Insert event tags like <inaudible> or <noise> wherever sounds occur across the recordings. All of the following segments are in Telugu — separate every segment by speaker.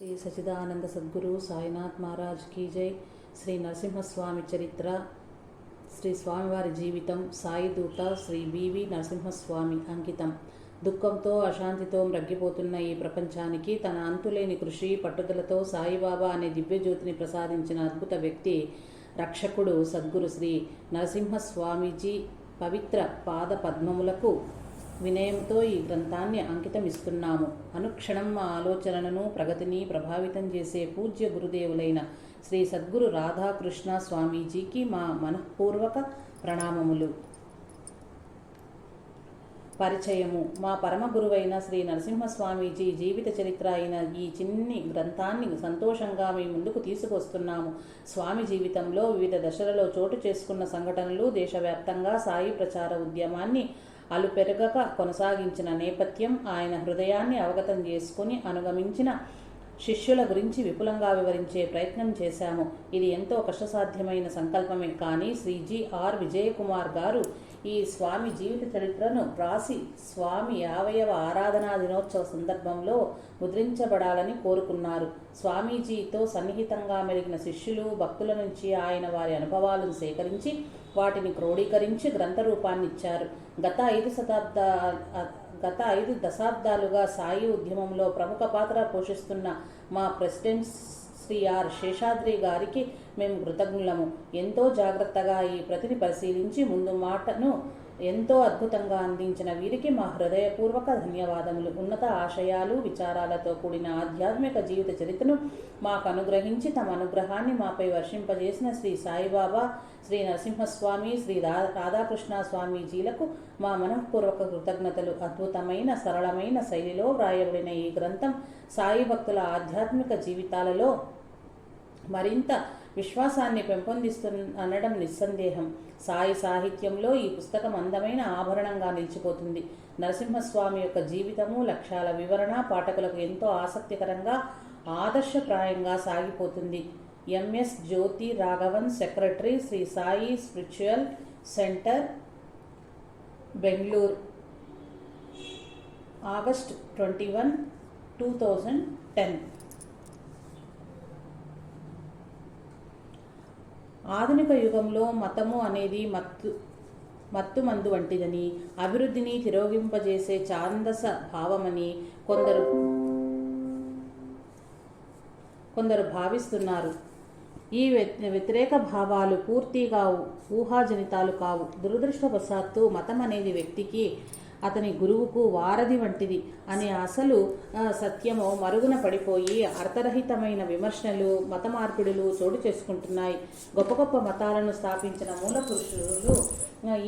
Speaker 1: శ్రీ సచిదానంద సద్గురు సాయినాథ్ మహారాజ్ కీ జై శ్రీ నరసింహస్వామి చరిత్ర శ్రీ స్వామివారి జీవితం సాయి దూత శ్రీ బివి నరసింహస్వామి అంకితం దుఃఖంతో అశాంతితో మ్రగ్గిపోతున్న ఈ ప్రపంచానికి తన అంతులేని కృషి పట్టుదలతో సాయిబాబా అనే దివ్యజ్యోతిని ప్రసాదించిన అద్భుత వ్యక్తి రక్షకుడు సద్గురు శ్రీ నరసింహస్వామీజీ పవిత్ర పాద పద్మములకు వినయంతో ఈ గ్రంథాన్ని అంకితం ఇస్తున్నాము అనుక్షణం మా ఆలోచనలను ప్రగతిని ప్రభావితం చేసే పూజ్య గురుదేవులైన శ్రీ సద్గురు రాధాకృష్ణ స్వామీజీకి మా మనఃపూర్వక ప్రణామములు. పరిచయము. మా పరమ గురువైన శ్రీ నరసింహస్వామీజీ జీవిత చరిత్ర అయిన ఈ చిన్ని గ్రంథాన్ని సంతోషంగా మీ ముందుకు తీసుకొస్తున్నాము. స్వామి జీవితంలో వివిధ దశలలో చోటు చేసుకున్న సంఘటనలు దేశవ్యాప్తంగా సాయి ప్రచార ఉద్యమాన్ని అలుపెరగక కొనసాగించిన నేపథ్యం ఆయన హృదయాన్ని అవగతం చేసుకుని అనుగమించిన శిష్యుల గురించి విపులంగా వివరించే ప్రయత్నం చేశాము. ఇది ఎంతో కష్టసాధ్యమైన సంకల్పమే. కానీ శ్రీజీ ఆర్. విజయకుమార్ గారు ఈ స్వామి జీవిత చరిత్రను రాసి స్వామి యావయవ ఆరాధనా దినోత్సవ సందర్భంలో ముద్రించబడాలని కోరుకున్నారు. స్వామీజీతో సన్నిహితంగా మెలిగిన శిష్యులు భక్తుల నుంచి ఆయన వారి అనుభవాలను సేకరించి వాటిని క్రోడీకరించి గ్రంథ గత ఐదు శతాబ్ద గత ఐదు దశాబ్దాలుగా సాయి ఉద్యమంలో ప్రముఖ పాత్ర పోషిస్తున్న మా ప్రెసిడెంట్ శ్రీ ఆర్ శేషాద్రి గారికి మేము కృతజ్ఞులము. ఎంతో జాగ్రత్తగా ఈ ప్రతిని పరిశీలించి ముందు మాటను ఎంతో అద్భుతంగా అందించిన వీరికి మా హృదయపూర్వక ధన్యవాదములు. ఉన్నత ఆశయాలు విచారాలతో కూడిన ఆధ్యాత్మిక జీవిత చరిత్రను మాకు అనుగ్రహించి తమ అనుగ్రహాన్ని మాపై వర్షింపజేసిన శ్రీ సాయిబాబా శ్రీ నరసింహస్వామి శ్రీ రా రాధాకృష్ణ స్వామీజీలకు మా మనఃపూర్వక కృతజ్ఞతలు. అద్భుతమైన సరళమైన శైలిలో వ్రాయబడిన ఈ గ్రంథం సాయి భక్తుల ఆధ్యాత్మిక జీవితాలలో మరింత విశ్వాసాన్ని పెంపొందిస్తున్న అనడం నిస్సందేహం. సాయి సాహిత్యంలో ఈ పుస్తకం అందమైన ఆభరణంగా నిలిచిపోతుంది. నరసింహస్వామి యొక్క జీవితము లక్ష్యాల వివరణ పాఠకులకు ఎంతో ఆసక్తికరంగా ఆదర్శప్రాయంగా సాగిపోతుంది. M S Jyothi Raghavan secretary Shri Sai spiritual centre Bengaluru. August twenty one two thousand ten. ఆధునిక యుగంలో మతము అనేది మత్తు మత్తు మందు వంటిదని అభివృద్ధిని తిరోగింపజేసే ఛాందస భావమని కొందరు కొందరు భావిస్తున్నారు. ఈ వ్యతిరేక భావాలు పూర్తిగా ఊహాజనితాలు కావు. దురదృష్టవశాత్తు మతం అనేది వ్యక్తికి అతని గురువుకు వారధి వంటిది అనే అసలు సత్యము మరుగున పడిపోయి అర్థరహితమైన విమర్శనలు మత మార్పిడులు చోటు చేసుకుంటున్నాయి. గొప్ప గొప్ప మతాలను స్థాపించిన మూల పురుషులు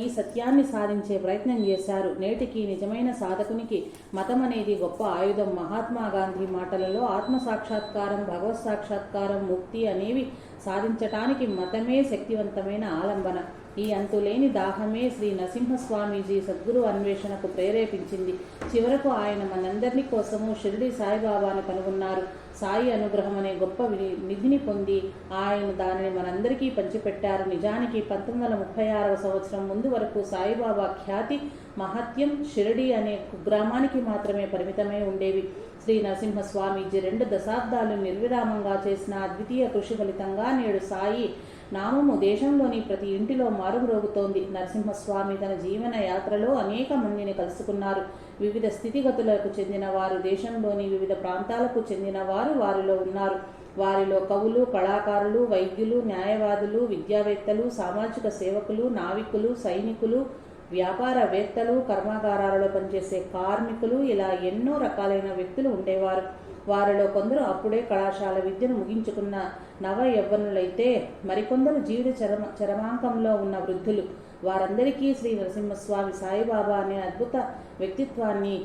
Speaker 1: ఈ సత్యాన్ని సాధించే ప్రయత్నం చేశారు. నేటికి నిజమైన సాధకునికి మతం అనేది గొప్ప ఆయుధం. మహాత్మా గాంధీ మాటలలో ఆత్మ సాక్షాత్కారం భగవత్ సాక్షాత్కారం ముక్తి అనేవి సాధించటానికి మతమే శక్తివంతమైన ఆలంబన. ఈ అంతులేని దాహమే శ్రీ నరసింహస్వామీజీ సద్గురు అన్వేషణకు ప్రేరేపించింది. చివరకు ఆయన మనందరినీ కోసము షిరిడి సాయిబాబాను కనుగొన్నారు. సాయి అనుగ్రహం అనే గొప్ప నిధిని పొంది ఆయన దానిని మనందరికీ పంచిపెట్టారు. నిజానికి పంతొమ్మిది వందల ముప్పై ఆరవ సంవత్సరం ముందు వరకు సాయిబాబా ఖ్యాతి మహత్యం షిరిడి అనే కుగ్రామానికి మాత్రమే పరిమితమై ఉండేవి. శ్రీ నరసింహస్వామీజీ రెండు దశాబ్దాలు నిర్విరామంగా చేసిన అద్వితీయ కృషి ఫలితంగా నేడు సాయి నామము దేశంలోని ప్రతి ఇంటిలో మారుమ్రోగుతోంది. నరసింహస్వామి తన జీవన యాత్రలో అనేక మందిని కలుసుకున్నారు. వివిధ స్థితిగతులకు చెందిన వారు దేశంలోని వివిధ ప్రాంతాలకు చెందిన వారు వారిలో ఉన్నారు. వారిలో కవులు కళాకారులు వైద్యులు న్యాయవాదులు విద్యావేత్తలు సామాజిక సేవకులు నావికులు సైనికులు వ్యాపారవేత్తలు కర్మాగారాలలో పనిచేసే కార్మికులు ఇలా ఎన్నో రకాలైన వ్యక్తులు ఉండేవారు. వారిలో కొందరు అప్పుడే కళాశాల విద్యను ముగించుకున్న నవ యవ్వనులైతే మరికొందరు జీవిత చరమ చరమాంకంలో ఉన్న వృద్ధులు. వారందరికీ శ్రీ నరసింహస్వామి సాయిబాబా అనే అద్భుత వ్యక్తిత్వాన్ని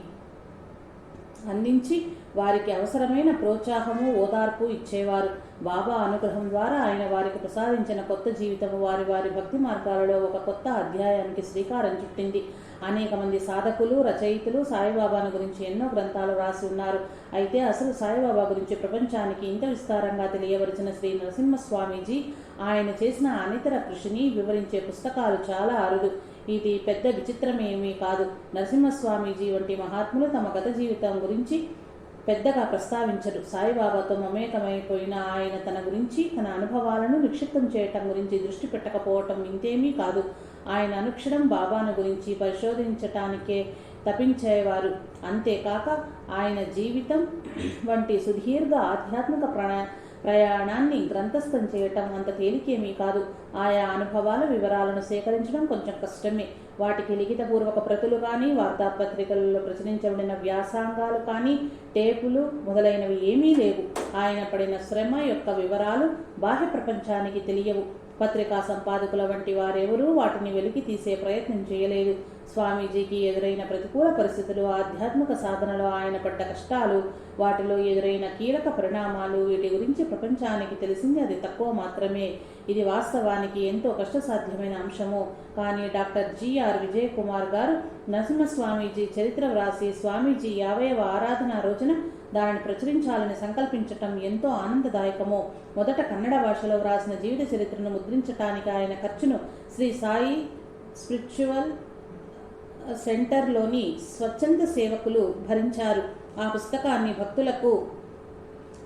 Speaker 1: అందించి వారికి అవసరమైన ప్రోత్సాహము ఓదార్పు ఇచ్చేవారు. బాబా అనుగ్రహం ద్వారా ఆయన వారికి ప్రసాదించిన కొత్త జీవితము వారి వారి భక్తి మార్గాలలో ఒక కొత్త అధ్యాయానికి శ్రీకారం చుట్టింది. అనేక మంది సాధకులు రచయితలు సాయిబాబాను గురించి ఎన్నో గ్రంథాలు రాసి ఉన్నారు. అయితే అసలు సాయిబాబా గురించి ప్రపంచానికి ఇంత విస్తారంగా తెలియవలసిన శ్రీ నరసింహస్వామీజీ ఆయన చేసిన అనితర కృషిని వివరించే పుస్తకాలు చాలా అరుదు. ఇది పెద్ద విచిత్రమేమీ కాదు. నరసింహస్వామీజీ వంటి మహాత్ములు తమ గత జీవితం గురించి పెద్దగా ప్రస్తావించరు సాయిబాబాతో మమేకమైపోయిన ఆయన తన గురించి తన అనుభవాలను నిక్షిప్తం చేయటం గురించి దృష్టి పెట్టకపోవటం ఇంతేమీ కాదు. ఆయన అనుక్షణం బాబాను గురించి పరిశోధించటానికే తపించేవారు. అంతేకాక ఆయన జీవితం <coughs> వంటి సుదీర్ఘ ఆధ్యాత్మిక ప్రణా ప్రయాణాన్ని గ్రంథస్థం చేయటం అంత తేలికేమీ కాదు. ఆయా అనుభవాల వివరాలను సేకరించడం కొంచెం కష్టమే. వాటికి లిఖితపూర్వక ప్రతులు కానీ వార్తాపత్రికలలో ప్రచురించబడిన వ్యాసాంగాలు కానీ టేపులు మొదలైనవి ఏమీ లేవు. ఆయన పడిన శ్రమ యొక్క వివరాలు బాహ్య ప్రపంచానికి తెలియవు. పత్రికా సంపాదకుల వంటి వారెవరూ వాటిని వెలికి తీసే ప్రయత్నం చేయలేదు. స్వామీజీకి ఎదురైన ప్రతికూల పరిస్థితులు ఆధ్యాత్మిక సాధనలో ఆయన పడ్డ కష్టాలు వాటిలో ఎదురైన కీలక పరిణామాలు వీటి గురించి ప్రపంచానికి తెలిసింది అది తక్కువ మాత్రమే. ఇది వాస్తవానికి ఎంతో కష్టసాధ్యమైన అంశము. కానీ డాక్టర్ జిఆర్ విజయ్ కుమార్ గారు నరసింహస్వామీజీ చరిత్ర వ్రాసి స్వామీజీ యాభైవ ఆరాధన రోజున దానిని ప్రచురించాలని సంకల్పించటం ఎంతో ఆనందదాయకము. మొదట కన్నడ భాషలో వ్రాసిన జీవిత చరిత్రను ముద్రించటానికి ఆయన ఖర్చును శ్రీ సాయి స్పిరిచువల్ సెంటర్లోని స్వచ్ఛంద సేవకులు భరించారు. ఆ పుస్తకాన్ని భక్తులకు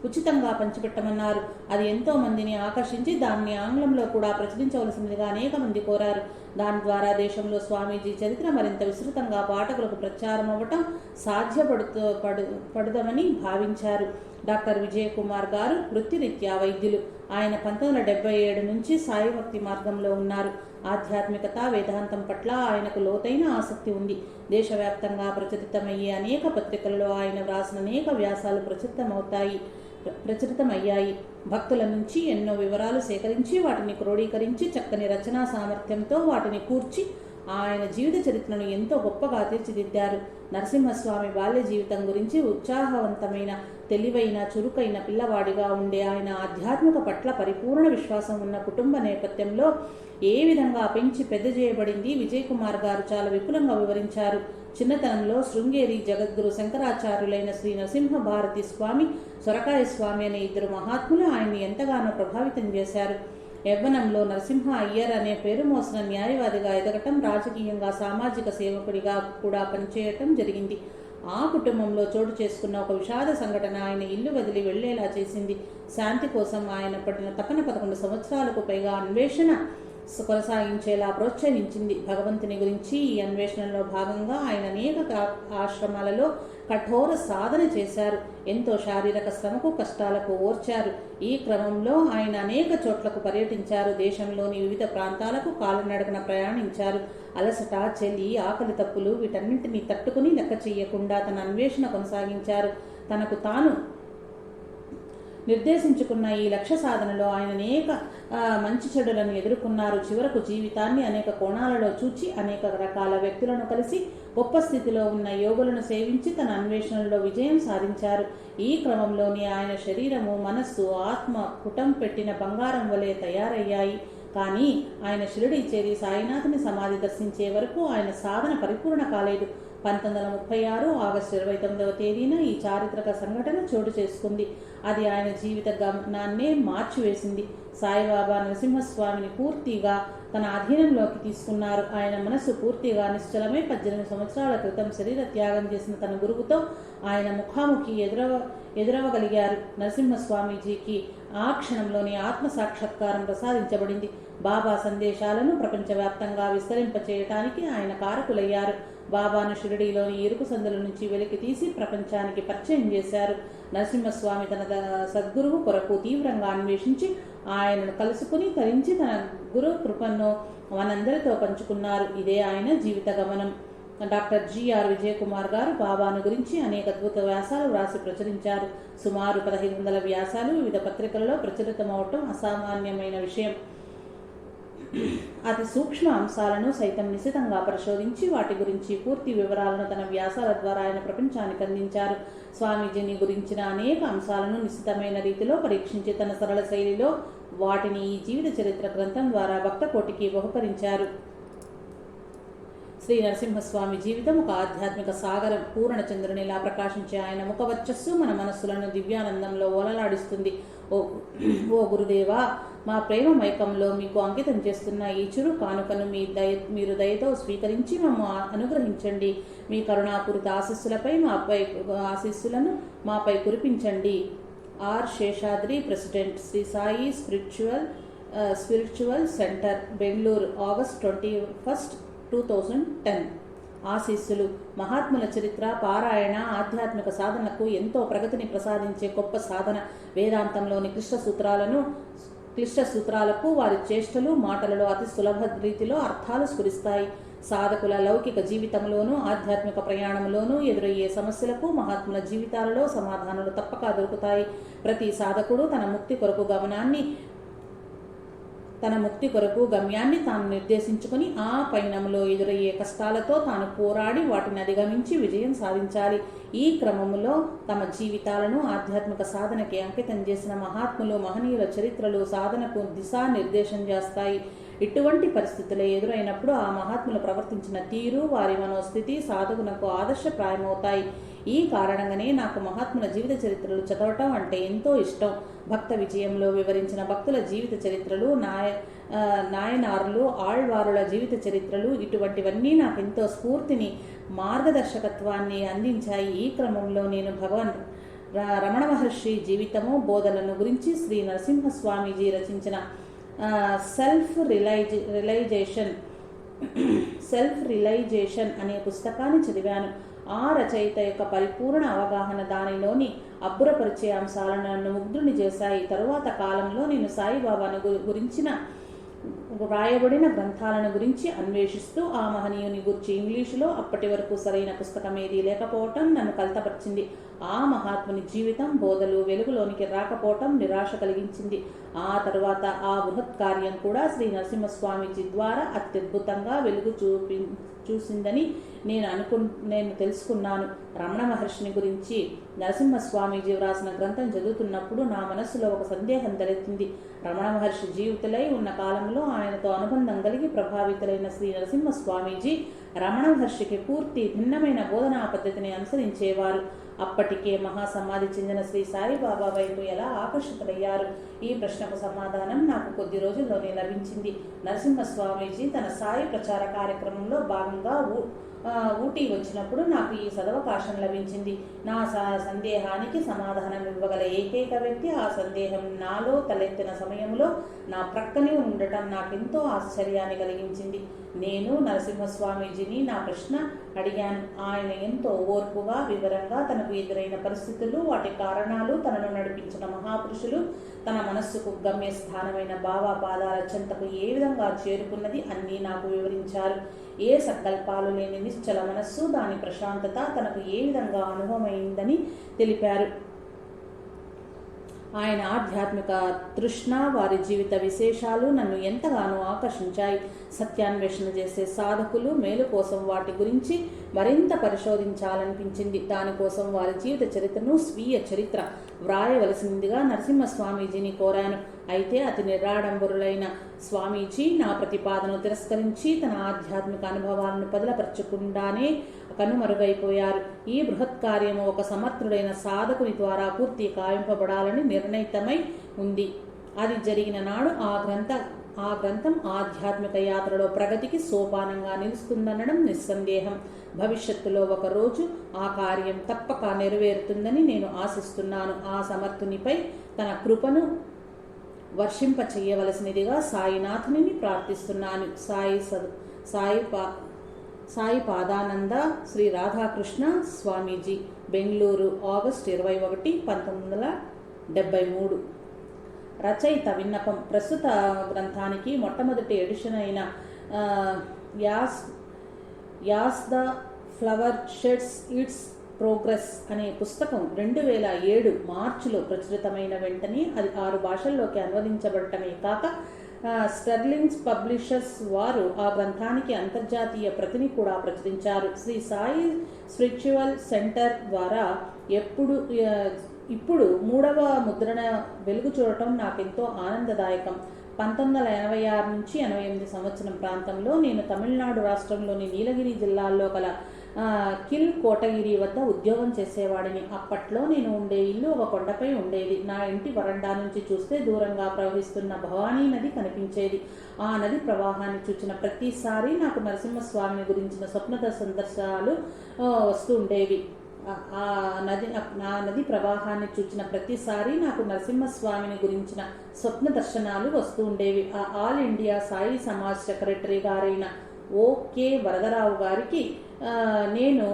Speaker 1: ఉచితంగా పంచిపెట్టమన్నారు. అది ఎంతో మందిని ఆకర్షించి దాన్ని ఆంగ్లంలో కూడా ప్రచురించవలసిందిగా అనేక మంది కోరారు. దాని ద్వారా దేశంలో స్వామీజీ చరిత్ర మరింత విస్తృతంగా పాఠకులకు ప్రచారం అవ్వటం సాధ్యపడుతూ పడు పడుదామని భావించారు. డాక్టర్ విజయకుమార్ గారు వృత్తిరీత్యా వైద్యులు. ఆయన పంతొమ్మిది వందల డెబ్బై ఏడు నుంచి సాయిభక్తి మార్గంలో ఉన్నారు. ఆధ్యాత్మికత వేదాంతం పట్ల ఆయనకు లోతైన ఆసక్తి ఉంది. దేశవ్యాప్తంగా ప్రచురితమయ్యే అనేక పత్రికల్లో ఆయన వ్రాసిన అనేక వ్యాసాలు ప్రచురితమవుతాయి ప్రచురితమయ్యాయి. భక్తుల నుంచి ఎన్నో వివరాలు సేకరించి వాటిని క్రోడీకరించి చక్కని రచనా సామర్థ్యంతో వాటిని కూర్చి ఆయన జీవిత చరిత్రను ఎంతో గొప్పగా తీర్చిదిద్దారు. నరసింహస్వామి బాల్య జీవితం గురించి ఉత్సాహవంతమైన తెలివైన చురుకైన పిల్లవాడిగా ఉండే ఆయన ఆధ్యాత్మిక పట్ల పరిపూర్ణ విశ్వాసం ఉన్న కుటుంబ నేపథ్యంలో ఏ విధంగా పెంచి పెద్ద చేయబడింది విజయ్ కుమార్ గారు చాలా విపులంగా వివరించారు. చిన్నతనంలో శృంగేరి జగద్గురు శంకరాచార్యులైన శ్రీ నరసింహ భారతి స్వామి సొరకాయ స్వామి అనే ఇద్దరు మహాత్ములు ఆయన్ని ఎంతగానో ప్రభావితం చేశారు. యవ్వనంలో నరసింహ అయ్యర్ అనే పేరు మోసిన న్యాయవాదిగా ఎదగటం రాజకీయంగా సామాజిక సేవకుడిగా కూడా పనిచేయటం జరిగింది. ఆ కుటుంబంలో చోటు చేసుకున్న ఒక విషాద సంఘటన ఆయన ఇల్లు వదిలి వెళ్ళేలా చేసింది. శాంతి కోసం ఆయన పడిన తపన పదకొండు సంవత్సరాలకు పైగా అన్వేషణ కొనసాగించేలా ప్రోత్సహించింది. భగవంతుని గురించి ఈ అన్వేషణలో భాగంగా ఆయన అనేక ఆశ్రమాలలో కఠోర సాధన చేశారు. ఎంతో శారీరక శ్రమకు కష్టాలకు ఓర్చారు. ఈ క్రమంలో ఆయన అనేక చోట్లకు పర్యటించారు. దేశంలోని వివిధ ప్రాంతాలకు కాలనడకన ప్రయాణించారు. అలసట చెలి ఆకలి తప్పులు వీటన్నింటినీ తట్టుకుని లెక్క చేయకుండా తన అన్వేషణ కొనసాగించారు. తనకు తాను నిర్దేశించుకున్న ఈ లక్ష్య సాధనలో ఆయన అనేక మంచి చెడులను ఎదుర్కొన్నారు. చివరకు జీవితాన్ని అనేక కోణాలలో చూచి అనేక రకాల వ్యక్తులను కలిసి గొప్ప స్థితిలో ఉన్న యోగులను సేవించి తన అన్వేషణలో విజయం సాధించారు. ఈ క్రమంలోని ఆయన శరీరము మనస్సు ఆత్మ పుటం పెట్టిన బంగారం వలె తయారయ్యాయి. కానీ ఆయన షిరిడి చేరి సాయినాథుని సమాధి దర్శించే వరకు ఆయన సాధన పరిపూర్ణ కాలేదు. పంతొమ్మిది వందల ముప్పై ఆరు ఆగస్టు ఇరవై తొమ్మిదవ తేదీన ఈ చారిత్రక సంఘటన చోటు చేసుకుంది. అది ఆయన జీవిత గమనాన్నే మార్చివేసింది. సాయిబాబా నరసింహస్వామిని పూర్తిగా తన అధీనంలోకి తీసుకున్నారు. ఆయన మనస్సు పూర్తిగా నిశ్చలమై పద్దెనిమిది సంవత్సరాల క్రితం శరీర త్యాగం చేసిన తన గురువుతో ఆయన ముఖాముఖి ఎదురవ ఎదురవగలిగారు. నరసింహస్వామీజీకి ఆ క్షణంలోని ఆత్మ సాక్షాత్కారం ప్రసాదించబడింది. బాబా సందేశాలను ప్రపంచవ్యాప్తంగా విస్తరింపచేయటానికి ఆయన కారకులయ్యారు. బాబాను షిరిడీలోని ఇరుకు సందుల నుంచి వెలికి తీసి ప్రపంచానికి పరిచయం చేశారు. నరసింహస్వామి తన సద్గురువు కొరకు తీవ్రంగా అన్వేషించి ఆయనను కలుసుకుని తరించి తన గురు కృపను మనందరితో పంచుకున్నారు. ఇదే ఆయన జీవిత గమనం. డాక్టర్ జిఆర్ విజయ్ కుమార్ గారు బాబాను గురించి అనేక అద్భుత వ్యాసాలు వ్రాసి ప్రచురించారు. సుమారు పదహైదు వందల వ్యాసాలు వివిధ పత్రికలలో ప్రచురితమవటం అసామాన్యమైన విషయం. అతి సూక్ష్మ అంశాలను సైతం నిశితంగా పరిశోధించి వాటి గురించి పూర్తి వివరాలను తన వ్యాసాల ద్వారా ఆయన ప్రపంచానికి అందించారు. స్వామీజీని గురించిన అనేక అంశాలను నిశితమైన రీతిలో పరీక్షించి తన సరళ శైలిలో వాటిని ఈ జీవిత చరిత్ర గ్రంథం ద్వారా భక్త కోటికి బహుకరించారు. శ్రీ నరసింహస్వామి జీవితం ఒక ఆధ్యాత్మిక సాగరం పూర్ణచంద్రునిలా ప్రకాశించే ఆయన ముఖవర్చస్సు మన మనస్సులను దివ్యానందంలో ఓలలాడిస్తుంది ఓ ఓ గురుదేవా మా ప్రేమ మైకంలో మీకు అంకితం చేస్తున్న ఈ చురు కానుకను మీ దయ మీరు దయతో స్వీకరించి మమ్మ అనుగ్రహించండి. మీ కరుణాపూరిత ఆశీస్సులపై మాపై ఆశీస్సులను మాపై కురిపించండి. R Seshadri president Shri Sai spiritual spiritual centre Bengaluru August twenty first two thousand ten ఆశీస్సులు మహాత్ముల చరిత్ర పారాయణ ఆధ్యాత్మిక సాధనకు ఎంతో ప్రగతిని ప్రసాదించే గొప్ప సాధన వేదాంతంలోని క్లిష్ట సూత్రాలను క్లిష్ట సూత్రాలకు వారి చేష్టలు మాటలలో అతి సులభ రీతిలో అర్థాలు స్ఫురిస్తాయి. సాధకుల లౌకిక జీవితంలోనూ ఆధ్యాత్మిక ప్రయాణంలోనూ ఎదురయ్యే సమస్యలకు మహాత్ముల జీవితాలలో సమాధానాలు తప్పక దొరుకుతాయి. ప్రతి సాధకుడు తన ముక్తి కొరకు గమనాన్ని తన ముక్తి కొరకు గమ్యాన్ని తాను నిర్దేశించుకుని ఆ పయనంలో ఎదురయ్యే కష్టాలతో తాను పోరాడి వాటిని అధిగమించి విజయం సాధించాలి. ఈ క్రమములో తమ జీవితాలను ఆధ్యాత్మిక సాధనకి అంకితం చేసిన మహాత్ములు మహనీయుల చరిత్రలు సాధనకు దిశానిర్దేశం చేస్తాయి. ఇటువంటి పరిస్థితులు ఎదురైనప్పుడు ఆ మహాత్ములు ప్రవర్తించిన తీరు వారి మనోస్థితి సాధకునకు ఆదర్శప్రాయమవుతాయి ఈ కారణంగానే నాకు మహాత్ముల జీవిత చరిత్రలు చదవటం అంటే ఎంతో ఇష్టం. భక్త విజయంలో వివరించిన భక్తుల జీవిత చరిత్రలు నాయ నాయనారులు ఆళ్వారుల జీవిత చరిత్రలు ఇటువంటివన్నీ నాకు ఎంతో స్ఫూర్తిని మార్గదర్శకత్వాన్ని అందించాయి. ఈ క్రమంలో నేను భగవాన్ ర- రమణ మహర్షి జీవితము బోధనను గురించి శ్రీ నరసింహస్వామీజీ రచించిన self realize realization self realization అనే పుస్తకాన్ని చదివాను. ఆ రచయిత యొక్క పరిపూర్ణ అవగాహన దానిలోని అబ్బురపరిచే అంశాలను నన్ను ముగ్ధుని చేశాయి. తరువాత కాలంలో నేను సాయిబాబాను గు- గురించిన వ్రాయబడిన గ్రంథాలను గురించి అన్వేషిస్తూ ఆ మహనీయుని గురించి ఇంగ్లీషులో అప్పటి వరకు సరైన పుస్తకం ఏదీ లేకపోవటం నన్ను కలతపరిచింది. ఆ మహాత్ముని జీవితం బోధలు వెలుగులోనికి రాకపోవటం నిరాశ కలిగించింది. ఆ తరువాత ఆ బృహత్ కార్యం కూడా శ్రీ నరసింహస్వామీజీ ద్వారా అత్యద్భుతంగా వెలుగు చూపి చూసిందని నేను అనుకు నేను తెలుసుకున్నాను. రమణ మహర్షిని గురించి నరసింహస్వామీజీ వ్రాసిన గ్రంథం చదువుతున్నప్పుడు నా మనస్సులో ఒక సందేహం తలెత్తింది. రమణ మహర్షి జీవితులై ఉన్న కాలంలో ఆయనతో అనుబంధం కలిగి ప్రభావితులైన శ్రీ నరసింహస్వామీజీ రమణ మహర్షికి పూర్తి భిన్నమైన బోధనా పద్ధతిని అనుసరించేవారు. అప్పటికే మహాసమాధి చెందిన శ్రీ సాయిబాబా వైపు ఎలా ఆకర్షితులయ్యారు ఈ ప్రశ్నకు సమాధానం నాకు కొద్ది రోజుల్లోనే లభించింది. నరసింహస్వామీజీ తన సాయి ప్రచార కార్యక్రమంలో భాగంగా ఊ- ఊటీ వచ్చినప్పుడు నాకు ఈ సదవకాశం లభించింది. నా స- సందేహానికి సమాధానం ఇవ్వగల ఏకైక వ్యక్తి ఆ సందేహం నాలో తలెత్తిన సమయంలో నా ప్రక్కనే ఉండటం నాకెంతో ఆశ్చర్యాన్ని కలిగించింది. నేను నరసింహస్వామీజీని నా ప్రశ్న అడిగాను. ఆయన ఎంతో ఓర్పుగా వివరంగా తనకు ఎదురైన పరిస్థితులు వాటి కారణాలు తనను నడిపించిన మహాపురుషులు తన మనస్సుకు గమ్యస్థానమైన బాబా పాదాల చెంతకు ఏ విధంగా చేరుకున్నది అన్నీ నాకు వివరించారు. ఏ సంకల్పాలు లేని నిశ్చల మనస్సు దాని ప్రశాంతత తనకు ఏ విధంగా అనుభవమైందని తెలిపారు. ఆయన ఆధ్యాత్మిక తృష్ణ వారి జీవిత విశేషాలు నన్ను ఎంతగానో ఆకర్షించాయి. సత్యాన్వేషణ చేసే సాధకులు మేలు కోసం వాటి గురించి మరింత పరిశోధించాలనిపించింది. దానికోసం వారి జీవిత చరిత్రను స్వీయ చరిత్ర వ్రాయవలసిందిగా నరసింహస్వామీజీని కోరాను. అయితే అతి నిరాడంబరులైన స్వామీజీ నా ప్రతిపాదనను తిరస్కరించి తన ఆధ్యాత్మిక అనుభవాలను పదిలపరచకుండానే కనుమరుగైపోయారు. ఈ బృహత్ కార్యము ఒక సమర్థుడైన సాధకుని ద్వారా పూర్తి కావింపబడాలని నిర్ణయితమై ఉంది. అది జరిగిన నాడు ఆ గ్రంథ ఆ గ్రంథం ఆధ్యాత్మిక యాత్రలో ప్రగతికి సోపానంగా నిలుస్తుందనడం నిస్సందేహం. భవిష్యత్తులో ఒక రోజు ఆ కార్యం తప్పక నెరవేరుతుందని నేను ఆశిస్తున్నాను. ఆ సమర్థునిపై తన కృపను వర్షింప చెయ్యవలసినదిగా సాయినాథుని ప్రార్థిస్తున్నాను. సాయి సద్ సాయి పా సాయి పాదానంద శ్రీ రాధాకృష్ణ స్వామీజీ బెంగళూరు ఆగస్ట్ ఇరవై ఒకటి పంతొమ్మిది వందల డెబ్బై మూడు. రచయిత విన్నపం ప్రస్తుత గ్రంథానికి మొట్టమొదటి ఎడిషన్ అయిన as as the flower sheds its progress అనే పుస్తకం రెండు వేల ఏడు మార్చిలో ప్రచురితమైన వెంటనే అది ఆరు భాషల్లోకి అనువదించబడటమే కాక స్టర్లింగ్స్ పబ్లిషర్స్ వారు ఆ గ్రంథానికి అంతర్జాతీయ ప్రతిని కూడా ప్రచురించారు. శ్రీ సాయి స్పిరిచువల్ సెంటర్ ద్వారా ఎప్పుడు ఇప్పుడు మూడవ ముద్రణ వెలుగు చూడటం నాకెంతో ఆనందదాయకం. పంతొమ్మిది వందల ఎనభై ఆరు నుంచి ఎనభై ఎనిమిది సంవత్సరం ప్రాంతంలో నేను తమిళనాడు రాష్ట్రంలోని నీలగిరి జిల్లాలో గల కిల్ కోటగిరి వద్ద ఉద్యోగం చేసేవాడిని. అప్పట్లో నేను ఉండే ఇల్లు ఒక కొండపై ఉండేది. నా ఇంటి వరండా నుంచి చూస్తే దూరంగా ప్రవహిస్తున్న భవానీ నది కనిపించేది. ఆ నది ప్రవాహాన్ని చూచిన ప్రతిసారి నాకు నరసింహస్వామిని గురించిన స్వప్న సందర్శనాలు వస్తూ ఉండేవి. ఆ- నది ఆ నది ప్రవాహాన్ని చూచిన ప్రతిసారి నాకు నరసింహస్వామిని గురించిన స్వప్న దర్శనాలు వస్తూ ఉండేవి. ఆ all India Sai Samaj secretary గారైన ఓకే వరదరావు గారికి నేను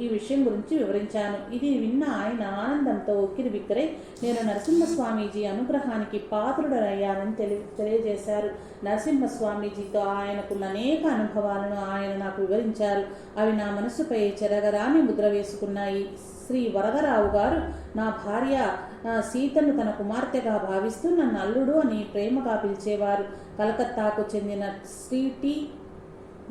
Speaker 1: ఈ విషయం గురించి వివరించాను. ఇది విన్న ఆయన ఆనందంతో ఉక్కిరి బిక్కరై నేను నరసింహస్వామీజీ అనుగ్రహానికి పాత్రుడనయ్యానని తెలి తెలియజేశారు. నరసింహస్వామీజీతో ఆయనకున్న అనేక అనుభవాలను ఆయన నాకు వివరించారు. అవి నా మనసుపై చెరగరాని ముద్ర వేసుకున్నాయి. శ్రీ వరదరావు గారు నా భార్య సీతను తన కుమార్తెగా భావిస్తూ నన్ను అల్లుడు అని ప్రేమగా పిలిచేవారు. కలకత్తాకు చెందిన శ్రీ టి.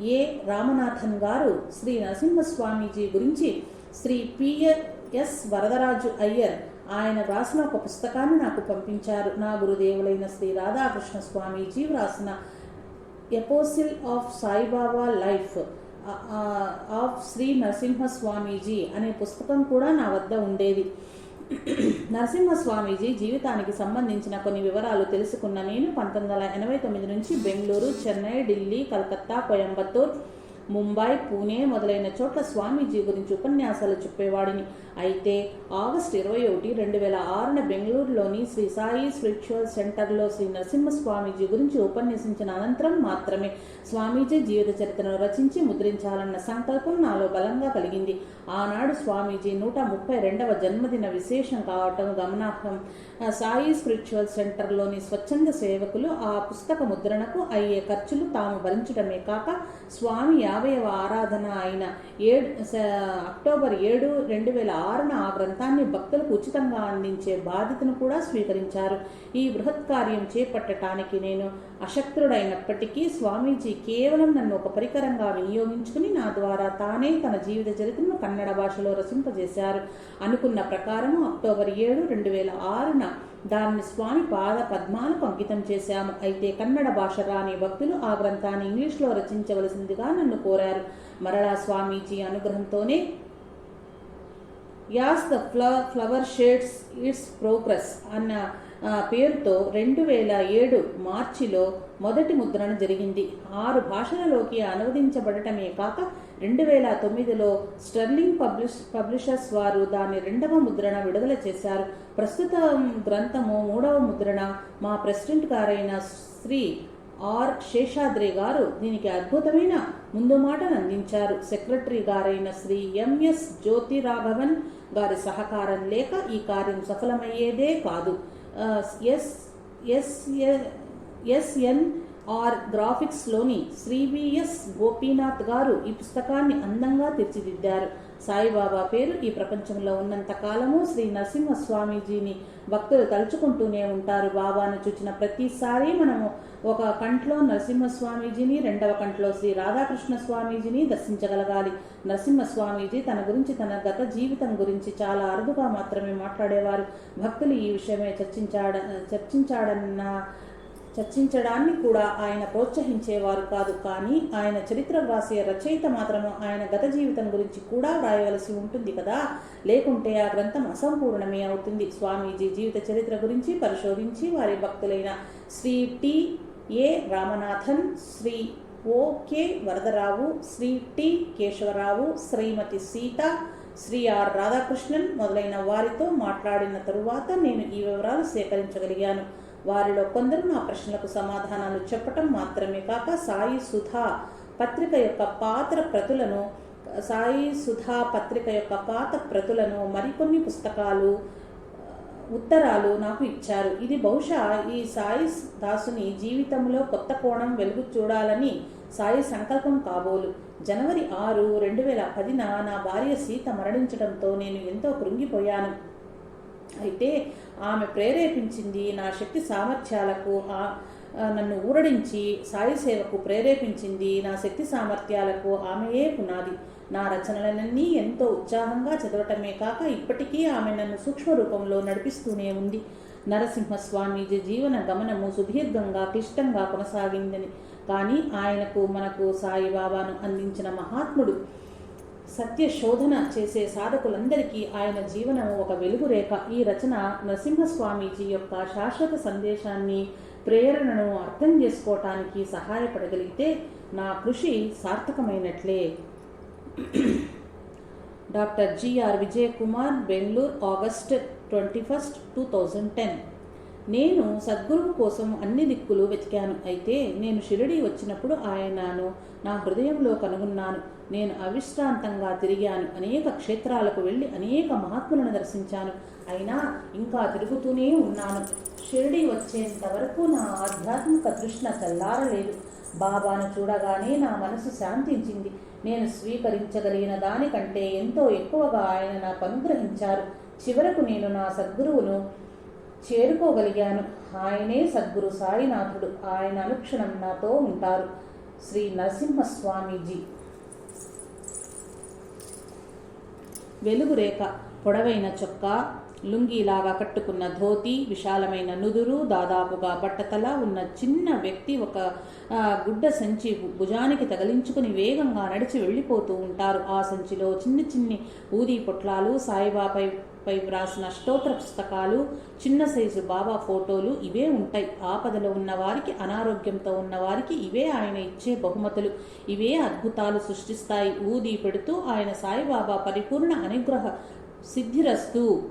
Speaker 1: ఏ రామనాథన్ గారు శ్రీ నరసింహస్వామీజీ గురించి శ్రీ పిఎస్ వరదరాజు అయ్యర్ ఆయన వ్రాసిన ఒక పుస్తకాన్ని నాకు పంపించారు. నా గురుదేవులైన శ్రీ రాధాకృష్ణ స్వామీజీ వ్రాసిన apostle of Saibaba life of Shri Narasimha Swamiji అనే పుస్తకం కూడా నా వద్ద ఉండేది. నరసింహ స్వామీజీ జీవితానికి సంబంధించిన కొన్ని వివరాలు తెలుసుకున్న నేను పంతొమ్మిది వందల ఎనభై తొమ్మిది నుంచి బెంగళూరు చెన్నై ఢిల్లీ కలకత్తా కోయంబత్తూర్ ముంబై పూణే మొదలైన చోట్ల స్వామీజీ గురించి ఉపన్యాసాలు చెప్పేవాడిని. అయితే ఆగస్టు ఇరవై ఒకటి రెండు వేల ఆరున బెంగళూరులోని శ్రీ సాయి స్పిరిచువల్ సెంటర్లో శ్రీ నరసింహ స్వామీజీ గురించి ఉపన్యసించిన అనంతరం మాత్రమే స్వామీజీ జీవిత చరిత్రను రచించి ముద్రించాలన్న సంకల్పం నాలో బలంగా కలిగింది. ఆనాడు స్వామీజీ నూట ముప్పై రెండవ జన్మదిన విశేషం కావటం గమనార్హం. సాయి స్పిరిచువల్ సెంటర్లోని స్వచ్ఛంద సేవకులు ఆ పుస్తక ముద్రణకు అయ్యే ఖర్చులు తాము భరించడమే కాక స్వామి యాభైవ ఆరాధన అయిన ఏడు అక్టోబర్ ఏడు రెండు వేల ఆరున ఆ గ్రంథాన్ని భక్తులకు ఉచితంగా అందించే బాధ్యతను కూడా స్వీకరించారు. ఈ బృహత్ కార్యం చేపట్టడానికి నేను అశక్తుడైనప్పటికీ స్వామీజీ కేవలం నన్ను ఒక పరికరంగా వినియోగించుకుని నా ద్వారా తానే తన జీవిత చరిత్రను కన్నడ భాషలో రచింపజేశారు. అనుకున్న ప్రకారం అక్టోబర్ ఏడు రెండు వేల ఆరున దాన్ని స్వామి పాద పద్మాలకు అంకితం చేశాము. అయితే కన్నడ భాష రాని భక్తులు ఆ గ్రంథాన్ని ఇంగ్లీష్లో రచించవలసిందిగా నన్ను కోరారు. మరలా స్వామీజీ అనుగ్రహంతోనే యాస్ ద ఫ్ల ఫ్లవర్ షేడ్స్ ఇట్స్ ప్రోగ్రెస్ అన్న పేరుతో రెండు వేల ఏడు మార్చిలో మొదటి ముద్రణ జరిగింది. ఆరు భాషలలోకి అనువదించబడటమే కాక రెండు వేల తొమ్మిదిలో స్టర్లింగ్ పబ్లిష్ పబ్లిషర్స్ వారు దాని రెండవ ముద్రణ విడుదల చేశారు. ప్రస్తుత గ్రంథము మూడవ ముద్రణ మా ప్రెసిడెంట్ గారైన శ్రీ ఆర్ శేషాద్రి గారు దీనికి అద్భుతమైన ముందు మాటను అందించారు. సెక్రటరీ గారైన శ్రీ ఎంఎస్ జ్యోతి రాఘవన్ గారి సహకారం లేక ఈ కార్యం సఫలమయ్యేదే కాదు. S S S N R గ్రాఫిక్స్లోని Shri V S Gopinath గారు ఈ పుస్తకాన్ని అందంగా తీర్చిదిద్దారు. సాయిబాబా పేరు ఈ ప్రపంచంలో ఉన్నంత కాలము శ్రీ నరసింహ స్వామీజీని భక్తులు తలుచుకుంటూనే ఉంటారు. బాబాను చూచిన ప్రతిసారి మనము ఒక కంట్లో నరసింహ స్వామీజీని రెండవ కంట్లో శ్రీ రాధాకృష్ణ స్వామీజీని దర్శించగలగాలి. నరసింహ స్వామీజీ తన గురించి తన గత జీవితం గురించి చాలా అరుదుగా మాత్రమే మాట్లాడేవారు. భక్తులు ఈ విషయమే చర్చించాడ చర్చించాడన్న చర్చించడాన్ని కూడా ఆయన ప్రోత్సహించేవారు కాదు. కానీ ఆయన చరిత్ర వ్రాసే రచయిత మాత్రము ఆయన గత జీవితం గురించి కూడా వ్రాయవలసి ఉంటుంది కదా? లేకుంటే ఆ గ్రంథం అసంపూర్ణమే అవుతుంది. స్వామీజీ జీవిత చరిత్ర గురించి పరిశోధించి వారి భక్తులైన Shri T. A. Ramanathan Shri O K Varadarao Shri T. Keshavarao Shrimati Sita Shri R. Radhakrishnan మొదలైన వారితో మాట్లాడిన తరువాత నేను ఈ వివరాలు సేకరించగలిగాను. వారిలో కొందరు నా ప్రశ్నలకు సమాధానాలు చెప్పటం మాత్రమే కాక సాయి సుధా పత్రిక యొక్క పాత్ర ప్రతులను సాయి సుధా పత్రిక యొక్క పాత ప్రతులను మరికొన్ని పుస్తకాలు ఉత్తరాలు నాకు ఇచ్చారు. ఇది బహుశా ఈ సాయి దాసుని జీవితంలో కొత్త కోణం వెలుగు చూడాలని సాయి సంకల్పం కాబోలు. జనవరి ఆరు రెండు వేల పదిన నా భార్య సీత మరణించడంతో నేను ఎంతో కృంగిపోయాను. అయితే ఆమె ప్రేరేపించింది నా శక్తి సామర్థ్యాలకు ఆ- నన్ను ఊరడించి సాయి సేవకు ప్రేరేపించింది నా శక్తి సామర్థ్యాలకు ఆమెయే పునాది. నా రచనలన్నీ ఎంతో ఉత్సాహంగా చదవటమే కాక ఇప్పటికీ ఆమె నన్ను సూక్ష్మ రూపంలో నడిపిస్తూనే ఉంది. నరసింహస్వామీజీ జీవన గమనము సుదీర్ఘంగా క్లిష్టంగా కొనసాగిందని. కానీ ఆయనకు మనకు సాయిబాబాను అందించిన మహాత్ముడు సత్య శోధన చేసే సాధకులందరికీ ఆయన జీవనము ఒక వెలుగురేఖ. ఈ రచన నరసింహస్వామీజీ యొక్క శాశ్వత సందేశాన్ని ప్రేరణను అర్థం చేసుకోవటానికి సహాయపడగలిగితే నా కృషి సార్థకమైనట్లే. <clears throat> Doctor G R Vijay Kumar Bengaluru August twenty first two thousand ten. నేను సద్గురువు కోసం అన్ని దిక్కులు వెతికాను. అయితే నేను షిరిడి వచ్చినప్పుడు ఆయనను నా హృదయంలో కనుగొన్నాను. నేను అవిశ్రాంతంగా తిరిగాను. అనేక క్షేత్రాలకు వెళ్ళి అనేక మహాత్ములను దర్శించాను. అయినా ఇంకా తిరుగుతూనే ఉన్నాను. షిరిడి వచ్చేంత వరకు నా ఆధ్యాత్మిక తృష్ణ చల్లారలేదు. బాబాను చూడగానే నా మనసు శాంతించింది. నేను స్వీకరించగలిగిన దానికంటే ఎంతో ఎక్కువగా ఆయన నాకు అనుగ్రహించారు చివరకు నేను నా సద్గురువును చేరుకోగలిగాను. ఆయనే సద్గురు సాయినాథుడు. ఆయన అనుక్షణం నాతో ఉంటారు. శ్రీ నరసింహస్వామీజీ. వెలుగురేఖ పొడవైన చొక్కా లుంగీలాగా కట్టుకున్న ధోతి విశాలమైన నుదురు దాదాపుగా బట్టతల ఉన్న చిన్న వ్యక్తి ఒక గుడ్డ సంచి భుజానికి తగిలించుకుని వేగంగా నడిచి వెళ్ళిపోతూ ఉంటారు. ఆ సంచిలో చిన్ని చిన్ని ఊది పొట్లాలు సాయిబాపై పై వ్రాసిన స్తోత్ర పుస్తకాలు చిన్న సైజు బాబా ఫోటోలు ఇవే ఉంటాయి. ఆపదలో ఉన్న వారికి అనారోగ్యంతో ఉన్న వారికి ఇవే ఆయన ఇచ్చే బహుమతులు. ఇవే అద్భుతాలు సృష్టిస్తాయి. ఊది పెడుతూ ఆయన సాయిబాబా పరిపూర్ణ అనుగ్రహ సిద్ధిరస్తు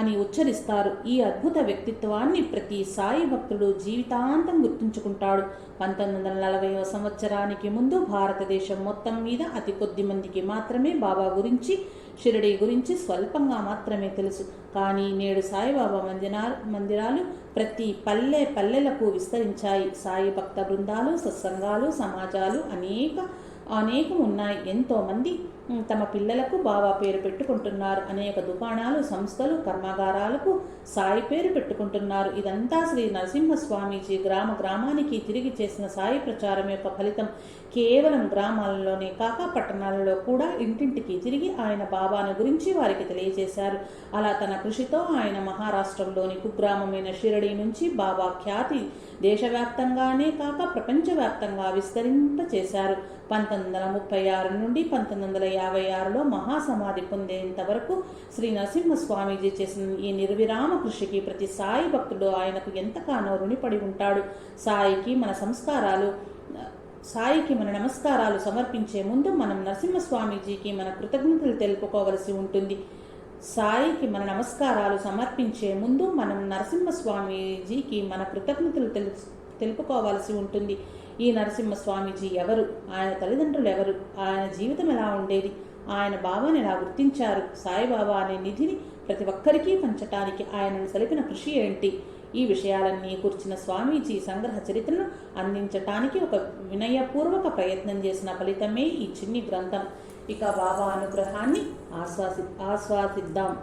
Speaker 1: అని ఉచ్చరిస్తారు. ఈ అద్భుత వ్యక్తిత్వాన్ని ప్రతి సాయి భక్తుడు జీవితాంతం గుర్తుంచుకుంటాడు. పంతొమ్మిది వందల నలభైవ సంవత్సరానికి ముందు భారతదేశం మొత్తం మీద అతి కొద్ది మందికి మాత్రమే బాబా గురించి షిరిడి గురించి స్వల్పంగా మాత్రమే తెలుసు. కానీ నేడు సాయిబాబా మందిరా మందిరాలు ప్రతి పల్లె పల్లెలకు విస్తరించాయి. సాయి భక్త బృందాలు సత్సంగాలు సమాజాలు అనేక అనేకం ఉన్నాయి ఎంతోమంది తమ పిల్లలకు బాబా పేరు పెట్టుకుంటున్నారు. అనేక దుకాణాలు సంస్థలు కర్మాగారాలకు సాయి పేరు పెట్టుకుంటున్నారు. ఇదంతా శ్రీ నరసింహస్వామీజీ గ్రామ గ్రామానికి తిరిగి చేసిన సాయి ప్రచారం యొక్క ఫలితం కేవలం గ్రామాలలోనే కాక పట్టణాలలో కూడా ఇంటింటికి తిరిగి ఆయన బాబాను గురించి వారికి తెలియజేశారు. అలా తన కృషితో ఆయన మహారాష్ట్రంలోని కుగ్రామమైన షిరడి నుంచి బాబా ఖ్యాతి దేశవ్యాప్తంగానే కాక ప్రపంచవ్యాప్తంగా విస్తరింపచేశారు. పంతొమ్మిది వందల ముప్పై ఆరు నుండి పంతొమ్మిది వందల యాభై ఆరులో మహాసమాధి పొందేంత వరకు శ్రీ నరసింహస్వామీజీ చేసిన ఈ నిర్విరామ కృషికి ప్రతి సాయి భక్తుడు ఆయనకు ఎంతగానో రుణిపడి ఉంటాడు. సాయికి మన సంస్కారాలు సాయికి మన నమస్కారాలు సమర్పించే ముందు మనం నరసింహస్వామీజీకి మన కృతజ్ఞతలు తెలుపుకోవలసి ఉంటుంది. సాయికి మన నమస్కారాలు సమర్పించే ముందు మనం నరసింహస్వామీజీకి మన కృతజ్ఞతలు తెలు తెలుపుకోవాల్సి ఉంటుంది. ఈ నరసింహస్వామీజీ ఎవరు? ఆయన తల్లిదండ్రులు ఎవరు? ఆయన జీవితం ఎలా ఉండేది? ఆయన బాబాని ఎలా గుర్తించారు? సాయిబాబా అనే నిధిని ప్రతి ఒక్కరికి పంచటానికి ఆయనను సలిపిన కృషి ఏంటి? ఈ విషయాలన్నీ కూర్చిన స్వామీజీ సంగ్రహ చరిత్రను అందించటానికి ఒక వినయపూర్వక ప్రయత్నం చేసిన ఫలితమే ఈ చిన్ని గ్రంథం. ఇక బాబా అనుగ్రహాన్ని ఆస్వాసి ఆస్వాదిద్దాం